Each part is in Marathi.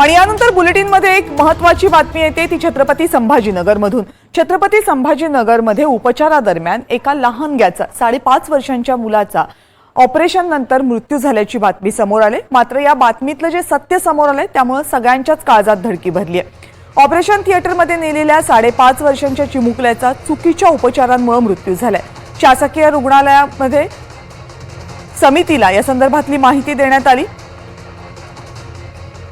आणि यानंतर बुलेटिनमध्ये एक महत्वाची बातमी येते ती छत्रपती संभाजीनगरमधून. छत्रपती संभाजीनगरमध्ये उपचारादरम्यान एका लहानग्याचा साडेपाच वर्षांच्या मुलाचा ऑपरेशन नंतर मृत्यू झाल्याची बातमी समोर आली. मात्र या बातमीतलं जे सत्य समोर आलंय त्यामुळे सगळ्यांच्याच काळजात धडकी भरली आहे. ऑपरेशन थिएटरमध्ये नेलेल्या साडेपाच वर्षांच्या चिमुकल्याचा चुकीच्या उपचारांमुळे मृत्यू झालाय. शासकीय रुग्णालयामध्ये समितीला या संदर्भातली माहिती देण्यात आली.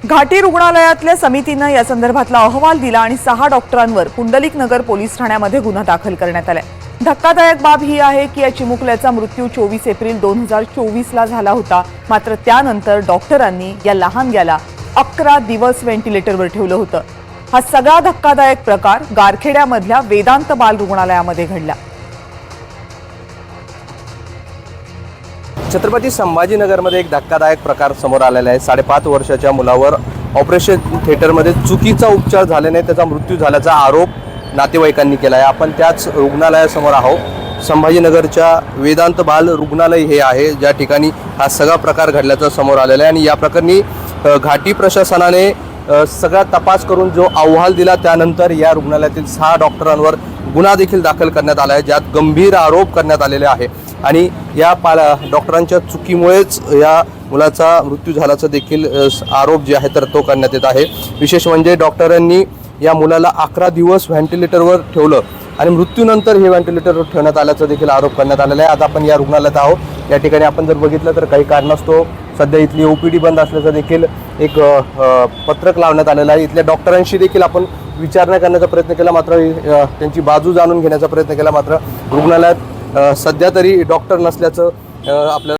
घाटी रुग्णालयातल्या समितीनं या संदर्भातला अहवाल दिला आणि सहा डॉक्टरांवर पुंडलिक नगर पोलीस ठाण्यामध्ये गुन्हा दाखल करण्यात आलाय. धक्कादायक बाब ही आहे की या चिमुकल्याचा मृत्यू चोवीस एप्रिल दोन हजार चोवीसला झाला होता. मात्र त्यानंतर डॉक्टरांनी या लहानग्याला अकरा दिवस व्हेंटिलेटरवर ठेवलं होतं. हा सगळा धक्कादायक प्रकार गारखेड्यामधल्या वेदांत बाल रुग्णालयामध्ये घडला. छत्रपती संभाजीनगरमध्ये एक धक्कादायक प्रकार समोर आलेला आहे. साडेपाच वर्षाच्या मुलावर ऑपरेशन थिएटरमध्ये चुकीचा उपचार झाल्याने त्याचा मृत्यू झाल्याचा आरोप नातेवाईकांनी केला आहे आपण त्याच रुग्णालयासमोर आहोत. संभाजीनगरच्या वेदांत बाल रुग्णालय हे आहे. ज्या ठिकाणी हा सगळा प्रकार घडल्याचा समोर आलेला आहे आणि या प्रकरणी घाटी प्रशासनाने सगळा तपास करून जो अहवाल दिला त्यानंतर या रुग्णालयातील सहा डॉक्टरांवर गुन्हा देखील दाखल करण्यात आला आहे ज्यात गंभीर आरोप करण्यात आलेले आहे. आणि या पाला डॉक्टरांच्या चुकीमुळेच या मुलाचा मृत्यू झाल्याचा देखील आरोप जे आहे तर तो करण्यात येत आहे. विशेष म्हणजे डॉक्टरांनी या मुलाला अकरा दिवस व्हेंटिलेटरवर ठेवलं आणि मृत्यूनंतर हे व्हेंटिलेटरवर ठेवण्यात आल्याचा देखील आरोप करण्यात आलेला आहे. आता आपण या रुग्णालयात आहोत. या ठिकाणी आपण जर बघितलं तर काही कारणास्तव सध्या इथली ओ पी डी बंद असल्याचं देखील एक पत्रक लावण्यात आलेलं आहे. इथल्या डॉक्टरांशी देखील आपण विचारणा करण्याचा प्रयत्न केला मात्र त्यांची बाजू जाणून घेण्याचा प्रयत्न केला मात्र रुग्णालयात सध्या तरी डॉक्टर नसल्याचं आपल्याला